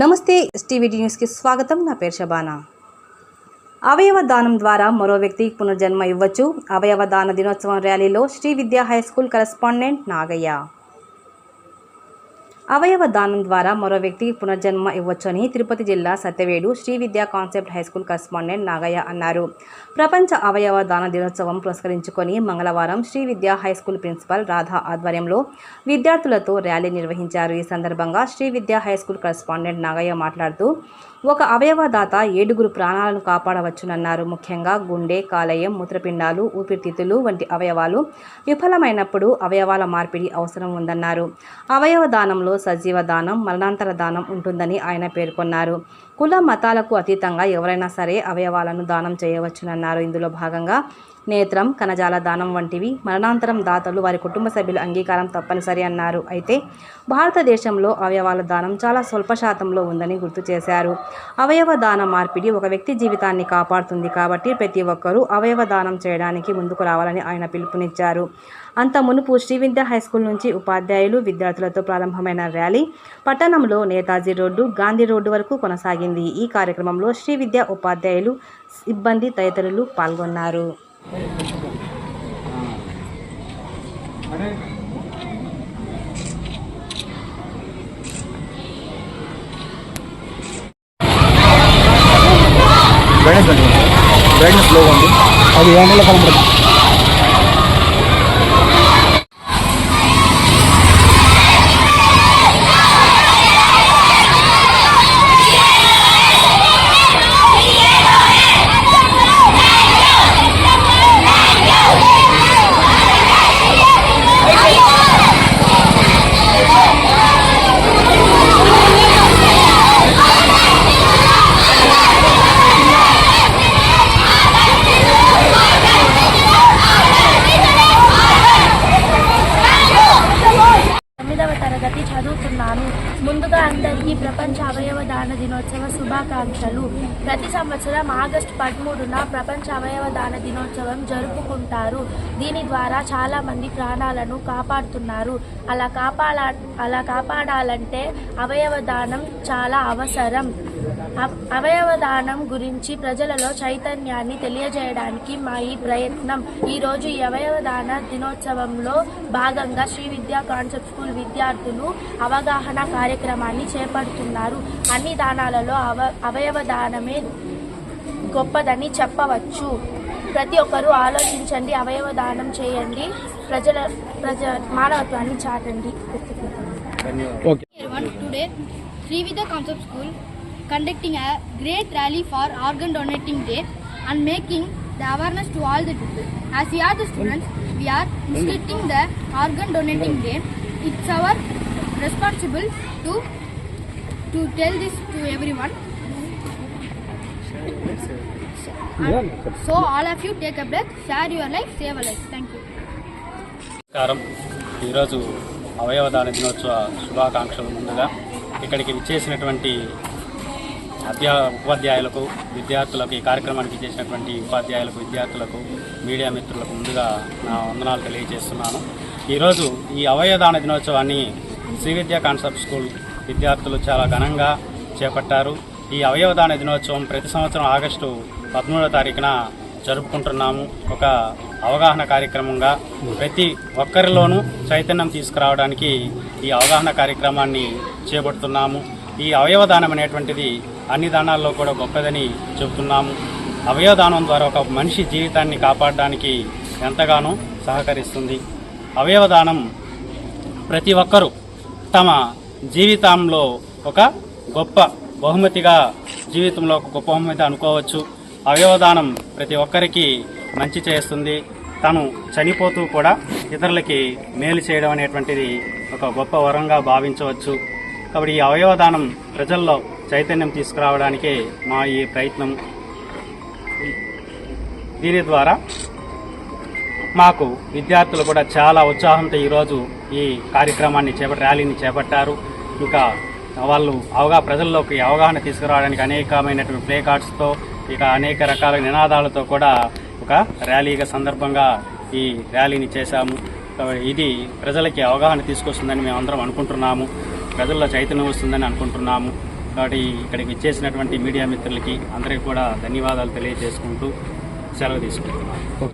నమస్తే టీవీటీ న్యూస్కి స్వాగతం. నా పేరు శబానా. అవయవ దానం ద్వారా మరో వ్యక్తికి పునర్జన్మ ఇవ్వచ్చు. అవయవ దాన దినోత్సవం ర్యాలీలో శ్రీ విద్యా హై స్కూల్ కరెస్పాండెంట్ నాగయ్య. అవయవ దానం ద్వారా మరో వ్యక్తికి పునర్జన్మ ఇవ్వచ్చని తిరుపతి జిల్లా సత్యవేడు శ్రీ విద్యా కాన్సెప్ట్ హై స్కూల్ నాగయ్య అన్నారు. ప్రపంచ అవయవ దాన దినోత్సవం పురస్కరించుకొని మంగళవారం శ్రీ విద్యా హై స్కూల్ ప్రిన్సిపల్ రాధా ఆధ్వర్యంలో విద్యార్థులతో ర్యాలీ నిర్వహించారు. ఈ సందర్భంగా శ్రీ విద్యా హై స్కూల్ నాగయ్య మాట్లాడుతూ ఒక అవయవదాత ఏడుగురు ప్రాణాలను కాపాడవచ్చునన్నారు. ముఖ్యంగా గుండె కాలేయం మూత్రపిండాలు ఊపిరితిత్తులు వంటి అవయవాలు విఫలమైనప్పుడు అవయవాల మార్పిడి అవసరం ఉందన్నారు. అవయవ దానంలో సజీవ దానం మరణాంతర దానం ఉంటుందని ఆయన పేర్కొన్నారు. కుల మతాలకు అతీతంగా ఎవరైనా సరే అవయవాలను దానం చేయవచ్చునన్నారు. ఇందులో భాగంగా నేత్రం కణజాల దానం వంటివి మరణాంతరం దాతలు వారి కుటుంబ సభ్యుల అంగీకారం తప్పనిసరి అన్నారు. అయితే భారతదేశంలో అవయవాల దానం చాలా స్వల్ప శాతంలో ఉందని గుర్తు చేశారు. అవయవ దాన మార్పిడి ఒక వ్యక్తి జీవితాన్ని కాపాడుతుంది కాబట్టి ప్రతి ఒక్కరూ అవయవ దానం చేయడానికి ముందుకు రావాలని ఆయన పిలుపునిచ్చారు. అంత మునుపు శ్రీ హైస్కూల్ హై స్కూల్ నుంచి ఉపాధ్యాయులు విద్యార్థులతో ప్రారంభమైన ర్యాలీ పట్టణంలో నేతాజీ రోడ్డు గాంధీ రోడ్డు వరకు కొనసాగింది. ఈ కార్యక్రమంలో శ్రీవిద్యా ఉపాధ్యాయులు సిబ్బంది తదితరులు పాల్గొన్నారు. బ్రైట్నెస్ పెట్టుకోండి బ్రైట్నెస్లో ఉంది. అది ఎండలో కనబడుతుంది. చదువుతున్నాను. ముందుగా అందరికీ ప్రపంచ అవయవ దాన దినోత్సవ శుభాకాంక్షలు. ప్రతి సంవత్సరం ఆగస్టు పదమూడున ప్రపంచ అవయవ దాన దినోత్సవం జరుపుకుంటారు. దీని ద్వారా చాలా మంది ప్రాణాలను కాపాడుతున్నారు. అలా కాపాడ అలా కాపాడాలంటే అవయవ దానం చాలా అవసరం. అవ- అవయవ దానం గురించి ప్రజలలో చైతన్యాన్ని తెలియజేయడానికి మా ఈ ప్రయత్నం. ఈరోజు ఈ అవయవ దాన దినోత్సవంలో భాగంగా శ్రీ విద్యా కాన్సెప్ట్ స్కూల్ విద్యార్థులు అవగాహన కార్యక్రమాన్ని చేపడుతున్నారు. అన్ని దానాలలో అవ అవయవ దానమే గొప్పదని చెప్పవచ్చు. ప్రతి ఒక్కరూ ఆలోచించండి అవయవ దానం చేయండి. ప్రజల ప్రజ మానవత్వాన్ని చాటండి. Vidya Concept School conducting a great rally for organ donating day and making the awareness to all the people. As we are the students, we are instituting the organ donating day. It's our responsible to to tell this to everyone. And so all of you take a breath, share your life, save a life. Thank you. నమస్కారం ఈరోజు అవయవదాన దినోత్సవ శుభాకాంక్షలు ముందుగా ఇక్కడికి విచ్చేసినటువంటి అధ్యా ఉపాధ్యాయులకు విద్యార్థులకు ఈ కార్యక్రమానికి చేసినటువంటి ఉపాధ్యాయులకు విద్యార్థులకు మీడియా మిత్రులకు ముందుగా నా వందనాలు తెలియజేస్తున్నాను. ఈరోజు ఈ అవయవదాన దినోత్సవాన్ని శ్రీ విద్యా కాన్సెప్ట్ స్కూల్ విద్యార్థులు చాలా ఘనంగా చేపట్టారు. ఈ అవయవదాన దినోత్సవం ప్రతి సంవత్సరం ఆగస్టు పదమూడవ తారీఖున జరుపుకుంటున్నాము. ఒక అవగాహన కార్యక్రమంగా ప్రతి ఒక్కరిలోనూ చైతన్యం తీసుకురావడానికి ఈ అవగాహన కార్యక్రమాన్ని చేపడుతున్నాము. ఈ అవయవదానం అనేటువంటిది అన్ని దానాల్లో కూడా గొప్పదని చెబుతున్నాము. అవయవదానం ద్వారా ఒక మనిషి జీవితాన్ని కాపాడడానికి ఎంతగానో సహకరిస్తుంది. అవయవదానం ప్రతి ఒక్కరూ తమ జీవితంలో ఒక గొప్ప బహుమతిగా జీవితంలో ఒక గొప్ప బహుమతి అనుకోవచ్చు. అవయవదానం ప్రతి ఒక్కరికి మంచి చేస్తుంది. తను చనిపోతూ కూడా ఇతరులకి మేలు చేయడం అనేటువంటిది ఒక గొప్ప వరంగా భావించవచ్చు. కాబట్టి ఈ అవయవదానం ప్రజల్లో చైతన్యం తీసుకురావడానికే మా ఈ ప్రయత్నం. దీని ద్వారా మాకు విద్యార్థులు కూడా చాలా ఉత్సాహంతో ఈరోజు ఈ కార్యక్రమాన్ని చేపట్టి ర్యాలీని చేపట్టారు. ఇంకా వాళ్ళు అవగా ప్రజల్లోకి అవగాహన తీసుకురావడానికి అనేకమైనటువంటి ప్లే కార్డ్స్తో ఇక అనేక రకాల నినాదాలతో కూడా ఒక ర్యాలీగా సందర్భంగా ఈ ర్యాలీని చేశాము. ఇది ప్రజలకి అవగాహన తీసుకొస్తుందని మేము అందరం అనుకుంటున్నాము. ప్రజల్లో చైతన్యం వస్తుందని అనుకుంటున్నాము. కాబట్టి ఇక్కడికి విచ్చేసినటువంటి మీడియా మిత్రులకి అందరికీ కూడా ధన్యవాదాలు తెలియజేసుకుంటూ సెలవు తీసుకుంటున్నాను.